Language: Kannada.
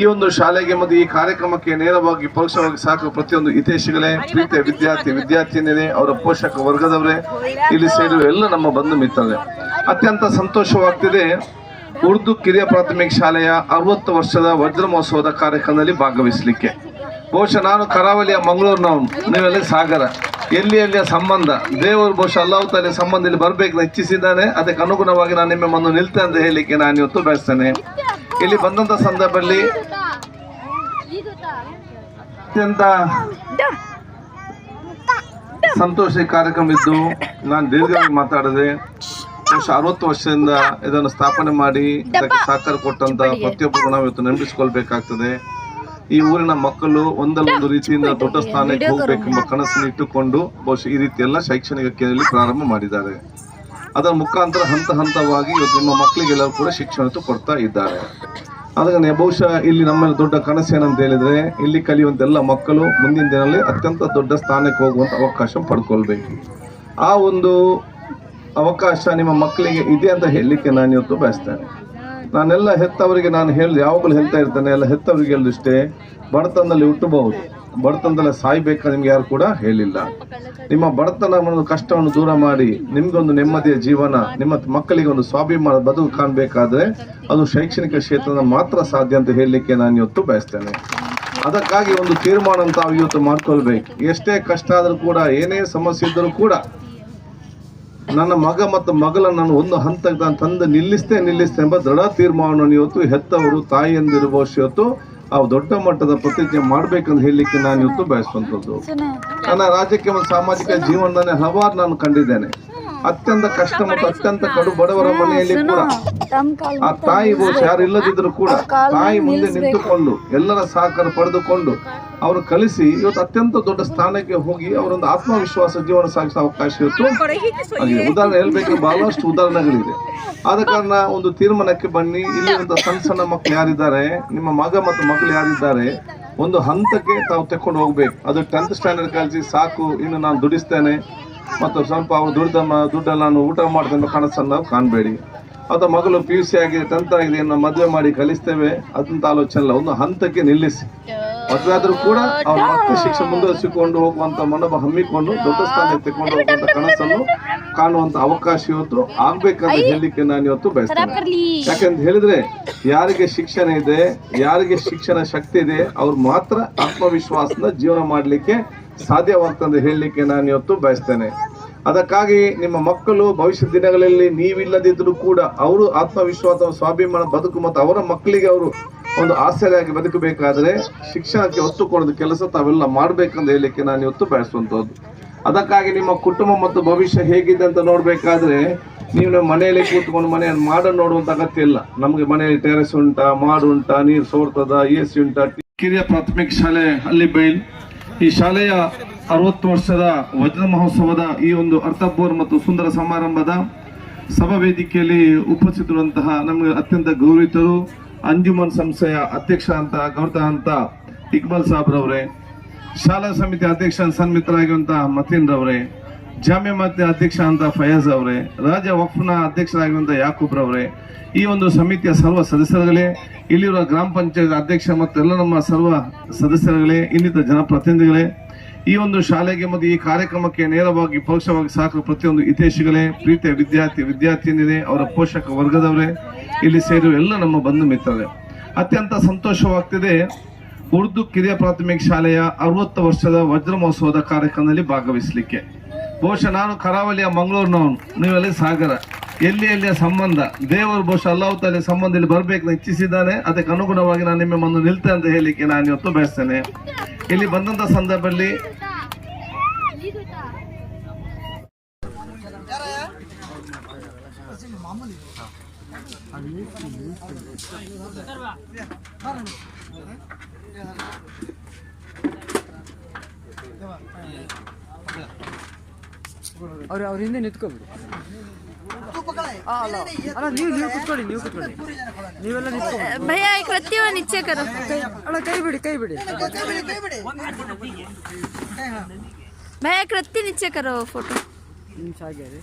ಈ ಒಂದು ಶಾಲೆಗೆ ಮತ್ತು ಈ ಕಾರ್ಯಕ್ರಮಕ್ಕೆ ನೇರವಾಗಿ ಪರೋಕ್ಷವಾಗಿ ಸಾಕು ಪ್ರತಿಯೊಂದು ಹಿತೇಶಿಗಳೇ ಪ್ರೀತಿಯ ವಿದ್ಯಾರ್ಥಿ, ವಿದ್ಯಾರ್ಥಿನಿಯರೇ, ಅವರ ಪೋಷಕ ವರ್ಗದವರೇ, ಇಲ್ಲಿ ಸೇರಿರುವ ಎಲ್ಲ ನಮ್ಮ ಬಂಧು ಮಿತ್ರರೇ. ಅತ್ಯಂತ ಸಂತೋಷವಾಗ್ತಿದೆ, ಉರ್ದು ಕಿರಿಯ ಪ್ರಾಥಮಿಕ ಶಾಲೆಯ ಅರವತ್ತು ವರ್ಷದ ವಜ್ರ ಮಹೋತ್ಸವದ ಕಾರ್ಯಕ್ರಮದಲ್ಲಿ ಭಾಗವಹಿಸಲಿಕ್ಕೆ. ಬಹುಶಃ ನಾನು ಕರಾವಳಿಯ ಮಂಗಳೂರಿನ ನೀವೆಲ್ಲ ಸಾಗರ. ಎಲ್ಲಿ ಎಲ್ಲಿಯ ಸಂಬಂಧ? ದೇವರು ಬಹುಶಃ ಅಲ್ಲಾಹ್ ತಾಲೆ ಸಂಬಂಧ ಇಲ್ಲಿ ಬರಬೇಕು ಇಚ್ಛಿಸಿದ್ದಾನೆ. ಅದಕ್ಕೆ ಅನುಗುಣವಾಗಿ ನಾನು ನಿಮ್ಮ ಮುಂದೆ ನಿಲ್ತೆ ಅಂತ ಹೇಳಲಿಕ್ಕೆ ನಾನು ಇವತ್ತು ಬಯಸ್ತೇನೆ. ಇಲ್ಲಿ ಬಂದಂತ ಸಂದರ್ಭದಲ್ಲಿ ಅತ್ಯಂತ ಸಂತೋಷ ಕಾರ್ಯಕ್ರಮ ಇದ್ದು ನಾನು ದೀರ್ಘವಾಗಿ ಮಾತಾಡಿದೆ ವರ್ಷ ಅರವತ್ತು ವರ್ಷದಿಂದ ಇದನ್ನು ಸ್ಥಾಪನೆ ಮಾಡಿ ಇದಕ್ಕೆ ಸಹಕಾರ ಕೊಟ್ಟಂತ ಪ್ರತಿಯೊಬ್ಬರು ನಾವು ಇವತ್ತು ನೆನಪಿಸಿಕೊಳ್ಬೇಕಾಗ್ತದೆ. ಈ ಊರಿನ ಮಕ್ಕಳು ಒಂದಲ್ಲ ಒಂದು ರೀತಿಯಿಂದ ದೊಡ್ಡ ಸ್ಥಾನಕ್ಕೆ ಹೋಗ್ಬೇಕೆಂಬ ಕನಸನ್ನು ಇಟ್ಟುಕೊಂಡು ಬಹುಶಃ ಈ ರೀತಿ ಎಲ್ಲ ಶೈಕ್ಷಣಿಕ ಕೇಂದ್ರದಲ್ಲಿ ಪ್ರಾರಂಭ ಮಾಡಿದ್ದಾರೆ. ಅದರ ಮುಖಾಂತರ ಹಂತ ಹಂತವಾಗಿ ಇವತ್ತು ನಿಮ್ಮ ಮಕ್ಕಳಿಗೆಲ್ಲರೂ ಕೂಡ ಶಿಕ್ಷಣ ಕೊಡ್ತಾ ಇದ್ದಾರೆ. ಅದಕ್ಕೆ ಬಹುಶಃ ಇಲ್ಲಿ ನಮ್ಮಲ್ಲಿ ದೊಡ್ಡ ಕನಸು ಏನಂತ ಹೇಳಿದ್ರೆ, ಇಲ್ಲಿ ಕಲಿಯುವಂಥ ಎಲ್ಲ ಮಕ್ಕಳು ಮುಂದಿನ ದಿನದಲ್ಲಿ ಅತ್ಯಂತ ದೊಡ್ಡ ಸ್ಥಾನಕ್ಕೆ ಹೋಗುವಂತ ಅವಕಾಶ ಪಡ್ಕೊಳ್ಬೇಕು. ಆ ಒಂದು ಅವಕಾಶ ನಿಮ್ಮ ಮಕ್ಕಳಿಗೆ ಇದೆ ಅಂತ ಹೇಳಲಿಕ್ಕೆ ನಾನು ಇವತ್ತು ಬಯಸ್ತೇನೆ. ನಾನೆಲ್ಲ ಹೆತ್ತವರಿಗೆ ನಾನು ಹೇಳಿದೆ ಯಾವಾಗಲೂ ಹೇಳ್ತಾ ಇರ್ತೇನೆ, ಎಲ್ಲ ಹೆತ್ತವರಿಗೆ ಹೇಳಿದಷ್ಟೇ ಬಡತನದಲ್ಲಿ ಹುಟ್ಟಬಹುದು. ಬಡತನದಲ್ಲಿ ಸಾಯ್ಬೇಕು ನಿಮ್ಗೆ ಯಾರು ಕೂಡ ಹೇಳಿಲ್ಲ. ನಿಮ್ಮ ಬಡತನ ಒಂದು ಕಷ್ಟವನ್ನು ದೂರ ಮಾಡಿ ನಿಮ್ಗೊಂದು ನೆಮ್ಮದಿಯ ಜೀವನ, ನಿಮ್ಮ ಮಕ್ಕಳಿಗೆ ಒಂದು ಸ್ವಾಭಿಮಾನ ಬದುಕು ಕಾಣಬೇಕಾದ್ರೆ ಅದು ಶೈಕ್ಷಣಿಕ ಕ್ಷೇತ್ರದ ಮಾತ್ರ ಸಾಧ್ಯ ಅಂತ ಹೇಳಲಿಕ್ಕೆ ನಾನು ಇವತ್ತು ಬಯಸ್ತೇನೆ. ಅದಕ್ಕಾಗಿ ಒಂದು ತೀರ್ಮಾನ ಅಂತ ಇವತ್ತು ಮಾಡ್ಕೊಳ್ಬೇಕು. ಎಷ್ಟೇ ಕಷ್ಟ ಆದರೂ ಕೂಡ, ಏನೇ ಸಮಸ್ಯೆ ಇದ್ದರೂ ಕೂಡ ನನ್ನ ಮಗ ಮತ್ತು ಮಗಳನ್ನು ನಾನು ಒಂದು ಹಂತಕ್ಕೆ ನಾನು ತಂದು ನಿಲ್ಲಿಸ್ತೇ ನಿಲ್ಲಿಸ್ತೇ ಎಂಬ ದೃಢ ತೀರ್ಮಾನವನ್ನು ಇವತ್ತು ಹೆತ್ತವರು ತಾಯಿಯಂದಿರುವ ಇವತ್ತು ಆ ದೊಡ್ಡ ಮಟ್ಟದ ಪ್ರತಿಜ್ಞೆ ಮಾಡ್ಬೇಕಂತ ಹೇಳಲಿಕ್ಕೆ ನಾನು ಇವತ್ತು ಬಯಸುವಂಥದ್ದು. ನನ್ನ ರಾಜಕೀಯ ಮತ್ತು ಸಾಮಾಜಿಕ ಜೀವನದಲ್ಲಿ ಹಲವಾರು ನಾನು ಕಂಡಿದ್ದೇನೆ. ಅತ್ಯಂತ ಕಷ್ಟ ಮತ್ತು ಅತ್ಯಂತ ಕಡು ಬಡವರ ಮನೆಯಲ್ಲಿ ಕೂಡ. ಆ ತಾಯಿ ಬಹುಶಃ ಯಾರು ಇಲ್ಲದಿದ್ರು ಕೂಡ ತಾಯಿ ಮುಂದೆ ನಿಂತುಕೊಂಡು ಎಲ್ಲರ ಸಹಕಾರ ಪಡೆದುಕೊಂಡು ಅವರು ಕಲಿಸಿ ಇವತ್ತು ಅತ್ಯಂತ ದೊಡ್ಡ ಸ್ಥಾನಕ್ಕೆ ಹೋಗಿ ಅವರೊಂದು ಆತ್ಮವಿಶ್ವಾಸ ಜೀವನ ಸಾಗಿಸೋ ಅವಕಾಶ ಇತ್ತು. ಹಾಗೆ ಉದಾಹರಣೆ ಹೇಳ್ಬೇಕಂದ್ರೆ ಬಹಳಷ್ಟು ಉದಾಹರಣೆಗಳಿದೆ. ಆದ ಕಾರಣ ಒಂದು ತೀರ್ಮಾನಕ್ಕೆ ಬನ್ನಿ. ಇಲ್ಲಿರುವಂತ ಸಣ್ಣ ಸಣ್ಣ ಮಕ್ಕಳು ಯಾರಿದ್ದಾರೆ ನಿಮ್ಮ ಮಗ ಮತ್ತು ಮಕ್ಕಳು ಯಾರಿದ್ದಾರೆ ಒಂದು ಹಂತಕ್ಕೆ ತಾವು ತೆಕ್ಕೊಂಡು ಹೋಗ್ಬೇಕು. ಅದು ಟೆಂತ್ ಸ್ಟ್ಯಾಂಡರ್ಡ್ ಕಲಿಸಿ ಸಾಕು ಇನ್ನು ನಾನು ದುಡಿಸ್ತೇನೆ. ಮತ್ತು ಸ್ವಲ್ಪ ಅವ್ರು ದುಡ್ದ ದುಡ್ಡಲ್ಲಿ ನಾನು ಊಟ ಮಾಡ್ತೇನೆ ಕನಸನ್ನು ನಾವು ಕಾಣಬೇಡಿ. ಅಥವಾ ಮಗಳು ಪಿ ಯು ಸಿ ಆಗಿದೆ ಟೆಂತ್ ಆಗಿದೆ ಏನೋ ಮದುವೆ ಮಾಡಿ ಕಲಿಸ್ತೇವೆ ಅದಂತ ಆಲೋಚನೆ ಇಲ್ಲ ಒಂದು ಹಂತಕ್ಕೆ ನಿಲ್ಲಿಸಿ. ಮದುವೆ ಆದರೂ ಕೂಡ ಅವ್ರ ಮತ್ತೆ ಶಿಕ್ಷಣ ಮುಂದುವರಿಸಿಕೊಂಡು ಹೋಗುವಂಥ ಮನೋಭಾವ ಹಮ್ಮಿಕೊಂಡು ದೊಡ್ಡ ಸ್ಥಾನಕ್ಕೆ ತೆಕೊಂಡು ಹೋಗುವಂಥ ಕನಸನ್ನು ಕಾಣುವಂಥ ಅವಕಾಶ ಇವತ್ತು ಆಗ್ಬೇಕಂತ ಹೇಳಲಿಕ್ಕೆ ನಾನು ಇವತ್ತು ಬಯಸ್ತೇನೆ. ಯಾಕೆಂತ ಹೇಳಿದ್ರೆ ಯಾರಿಗೆ ಶಿಕ್ಷಣ ಇದೆ ಯಾರಿಗೆ ಶಿಕ್ಷಣ ಶಕ್ತಿ ಇದೆ ಅವ್ರು ಮಾತ್ರ ಆತ್ಮವಿಶ್ವಾಸದ ಜೀವನ ಮಾಡಲಿಕ್ಕೆ ಸಾಧ್ಯವಾಗ್ತದೆ ಹೇಳಲಿಕ್ಕೆ ನಾನು ಇವತ್ತು ಬಯಸ್ತೇನೆ. ಅದಕ್ಕಾಗಿ ನಿಮ್ಮ ಮಕ್ಕಳು ಭವಿಷ್ಯ ದಿನಗಳಲ್ಲಿ ನೀವಿಲ್ಲದಿದ್ದರೂ ಕೂಡ ಅವರು ಆತ್ಮವಿಶ್ವಾಸ ಸ್ವಾಭಿಮಾನ ಬದುಕು ಮತ್ತು ಅವರ ಮಕ್ಕಳಿಗೆ ಅವರು ಒಂದು ಆಸರೆಯಾಗಿ ಬದುಕಬೇಕಾದರೆ ಶಿಕ್ಷಣಕ್ಕೆ ಒತ್ತು ಕೊಡೋದು ಕೆಲಸ ತಾವೆಲ್ಲ ಮಾಡಬೇಕಂತ ಹೇಳಲಿಕ್ಕೆ ನಾನು ಇವತ್ತು ಬಯಸುವಂಥದ್ದು. ಅದಕ್ಕಾಗಿ ನಿಮ್ಮ ಕುಟುಂಬ ಮತ್ತು ಭವಿಷ್ಯ ಹೇಗಿದೆ ಅಂತ ನೋಡಬೇಕಾದ್ರೆ ನೀವು ನಮ್ಮ ಮನೆಯಲ್ಲಿ ಕೂತ್ಕೊಂಡು ಮನೆಯನ್ನು ಮಾಡನ್ನು ನೋಡುವಂತ ಅಗತ್ಯ ಇಲ್ಲ. ನಮಗೆ ಮನೆಯಲ್ಲಿ ಟೆರೆಸ್ ಉಂಟಾ, ಮಾಡು ಉಂಟಾ, ನೀರು ಸೋರ್ತದ, ಎ ಸಿ ಉಂಟಾ ಕಿರಿಯ ಪ್ರಾಥಮಿಕ ಶಾಲೆ ಅಲ್ಲಿ ಬೈಲ್. ಈ ಶಾಲೆಯ ಅರವತ್ತು ವರ್ಷದ ವಜ್ರ ಮಹೋತ್ಸವದ ಈ ಒಂದು ಅರ್ಥಪೂರ್ಣ ಮತ್ತು ಸುಂದರ ಸಮಾರಂಭದ ಸಭಾ ವೇದಿಕೆಯಲ್ಲಿ ಉಪಸ್ಥಿತರುವಂತಹ ನಮಗೆ ಅತ್ಯಂತ ಗೌರವಿತರು ಅಂಜುಮನ್ ಸಂಸ್ಥೆಯ ಅಧ್ಯಕ್ಷ ಅಂತ ಗೌರತ ಅಂತ, ಇಕ್ಬಾಲ್ ಸಾಬ್ರವರೇ, ಶಾಲಾ ಸಮಿತಿ ಅಧ್ಯಕ್ಷ ಸನ್ಮಿತರಾಗಿರುವಂತಹ ಮತೀನ್ ರವರೇ ಜಾಮ್ಯ ಮತ್ತೆ ಅಧ್ಯಕ್ಷ ಅಂತ ಫಯಾಜ್ ಅವರೇ ರಾಜ್ಯ ವಕ್ಫ್ನ ಅಧ್ಯಕ್ಷರಾಗಿರುವಂತಹ ಯಾಕೂಬ್ ಅವರೇ ಈ ಒಂದು ಸಮಿತಿಯ ಸರ್ವ ಸದಸ್ಯರುಗಳೇ, ಇಲ್ಲಿರುವ ಗ್ರಾಮ ಪಂಚಾಯತ್ ಅಧ್ಯಕ್ಷ ಮತ್ತು ಎಲ್ಲ ನಮ್ಮ ಸರ್ವ ಸದಸ್ಯರುಗಳೇ, ಇನ್ನಿತರ ಜನಪ್ರತಿನಿಧಿಗಳೇ, ಈ ಒಂದು ಶಾಲೆಗೆ ಮತ್ತು ಈ ಕಾರ್ಯಕ್ರಮಕ್ಕೆ ನೇರವಾಗಿ ಪರೋಕ್ಷವಾಗಿ ಸಾಕು ಪ್ರತಿಯೊಂದು ಹಿತೇಶಿಗಳೇ ಪ್ರೀತಿಯ ವಿದ್ಯಾರ್ಥಿ ವಿದ್ಯಾರ್ಥಿನಿಯರೇ, ಅವರ ಪೋಷಕ ವರ್ಗದವರೇ, ಇಲ್ಲಿ ಸೇರಿರುವ ಎಲ್ಲ ನಮ್ಮ ಬಂಧು ಮಿತ್ರರೇ. ಅತ್ಯಂತ ಸಂತೋಷವಾಗ್ತಿದೆ, ಉರ್ದು ಕಿರಿಯ ಪ್ರಾಥಮಿಕ ಶಾಲೆಯ ಅರವತ್ತು ವರ್ಷದ ವಜ್ರ ಮಹೋತ್ಸವದ ಕಾರ್ಯಕ್ರಮದಲ್ಲಿ ಭಾಗವಹಿಸಲಿಕ್ಕೆ. ಬಹುಶಃ ನಾನು ಕರಾವಳಿಯ ಮಂಗಳೂರಿನವನು. ನೀವೆಲ್ಲ ಸಾಗರ. ಎಲ್ಲಿ ಎಲ್ಲಿಯ ಸಂಬಂಧ? ದೇವರು ಬಹುಶಃ ಅಲ್ಲಾಹ್ ತಾಲೆ ಸಂಬಂಧ ಇಲ್ಲಿ ಬರ್ಬೇಕು ಇಚ್ಛಿಸಿದ್ದಾನೆ. ಅದಕ್ಕೆ ಅನುಗುಣವಾಗಿ ನಾನು ನಿಮ್ಮ ಮುಂದೆ ನಿಲ್ತೆ ಅಂತ ಹೇಳಲಿಕ್ಕೆ ನಾನು ಇವತ್ತು ಬಯಸ್ತೇನೆ. ಇಲ್ಲಿ ಬಂದಂತ ಸಂದರ್ಭದಲ್ಲಿ ಅವ್ರು ಅವ್ರ ಹಿಂದೆ ನಿಂತ್ಕೊಬಿಡಿ. ಅಲ್ಲ. ನೀವು ನೀವು ಕುತ್ಕೊಳ್ಳಿ ನೀವು ಕುತ್ಕೊಳ್ಳಿ. ನೀವೆಲ್ಲ ನಿಂತ್ಕೊಳ್ಳಿ ಅಲ್ಲ ಕೈ ಬಿಡಿ ಕೈ ಬಿಡಿ. ಭಯ ಕೃತ್ಯ ನಿಶ್ಚಯ ಫೋಟೋ. ನಿಮಿಷ ಆಗ್ಯಾರಿ